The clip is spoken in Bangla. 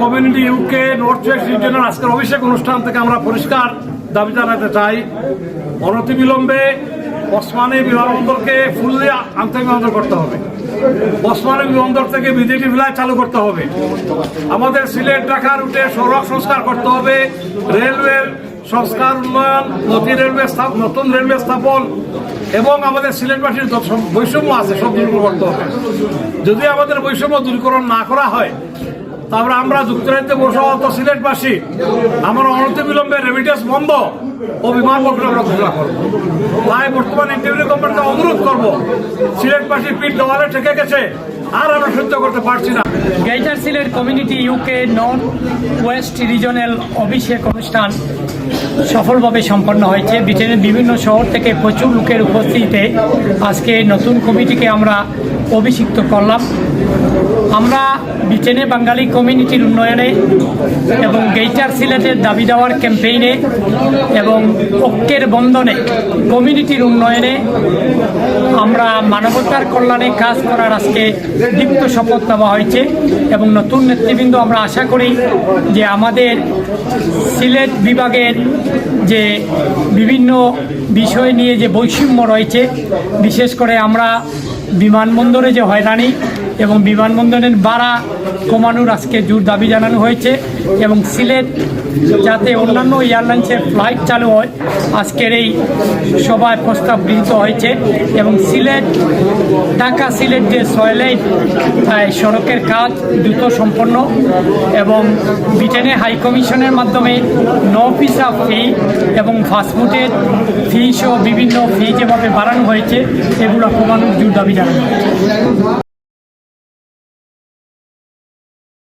কমিউনিটি ইউকে নর্থ ওয়েস্ট রিজনের আজকের অভিষেক অনুষ্ঠান থেকে আমরা পরিষ্কার দাবি জানাতে চাই। অনতিবিলম্বে ওসমানী বিমানবন্দরকে ফুললি আন্তরিক বিমানবন্দর করতে হবে। ওসমানী বিমানবন্দর থেকে বিদেশি ফ্লাইট চালু করতে হবে। আমাদের সিলেট ঢাকা রুটে সড়ক সংস্কার করতে হবে। রেলওয়ের সংস্কার উন্নয়ন, নতুন রেলওয়ে নতুন রেলওয়ে স্থাপন এবং আমাদের সিলেটবাসীর বৈষম্য আছে সব দূর করতে হবে। যদি আমাদের বৈষম্য দূরীকরণ না করা হয় তারপরে আমরা যুক্তরাজ্যে বসবাসত সিলেটবাসী, আমরা অনন্ত বিলম্বে রেমিটেন্স বন্ধ ও বিমান বন্দর আমরা ঘোষণা করব। তাই বর্তমান ইন্টারভিউ গভর্নমেন্টকে অনুরোধ করব, সিলেটবাসী পিঠ দেওয়ালে ঠেকে গেছে, আর আমরা সহ্য করতে পারছি না। Greater Sylhet community UK north west regional অভিষেক অনুষ্ঠান সফলভাবে সম্পন্ন হয়েছে। ব্রিটেনের বিভিন্ন শহর থেকে প্রচুর লোকের উপস্থিতিতে আজকে নতুন কমিটিকে আমরা অভিষিক্ত করলাম। আমরা ব্রিটেনে বাঙালি কমিউনিটির উন্নয়নে এবং গেইটার সিলেটের দাবি দেওয়ার ক্যাম্পেইনে এবং ঐক্যের বন্ধনে কমিউনিটির উন্নয়নে আমরা মানবতার কল্যাণে কাজ করার আজকে দীপ্ত শপথ নেওয়া হয়েছে এবং নতুন নেতৃবৃন্দ আমরা আশা করি যে আমাদের সিলেট বিভাগের যে বিভিন্ন বিষয় নিয়ে যে বৈষম্য রয়েছে, বিশেষ করে আমরা বিমানবন্দরে যে হয়রানি এবং বিমানবন্দরের বাড়া কমানোর আজকে জোর দাবি জানানো হয়েছে। এবং সিলেট যাতে অন্যান্য এয়ারলাইন্সের ফ্লাইট চালু হয়, আজকের এই সভায় প্রস্তাব গৃহীত হয়েছে এবং সিলেট, ঢাকা সিলেট যে সয়লাইট সড়কের কাজ দ্রুত সম্পন্ন এবং ব্রিটেনে হাই কমিশনের মাধ্যমে নো ভিসা ফি এবং ফাস্টফুডের ফি সহ বিভিন্ন ফি যেভাবে বাড়ানো হয়েছে, এগুলো কমানোর জোর দাবি জানানো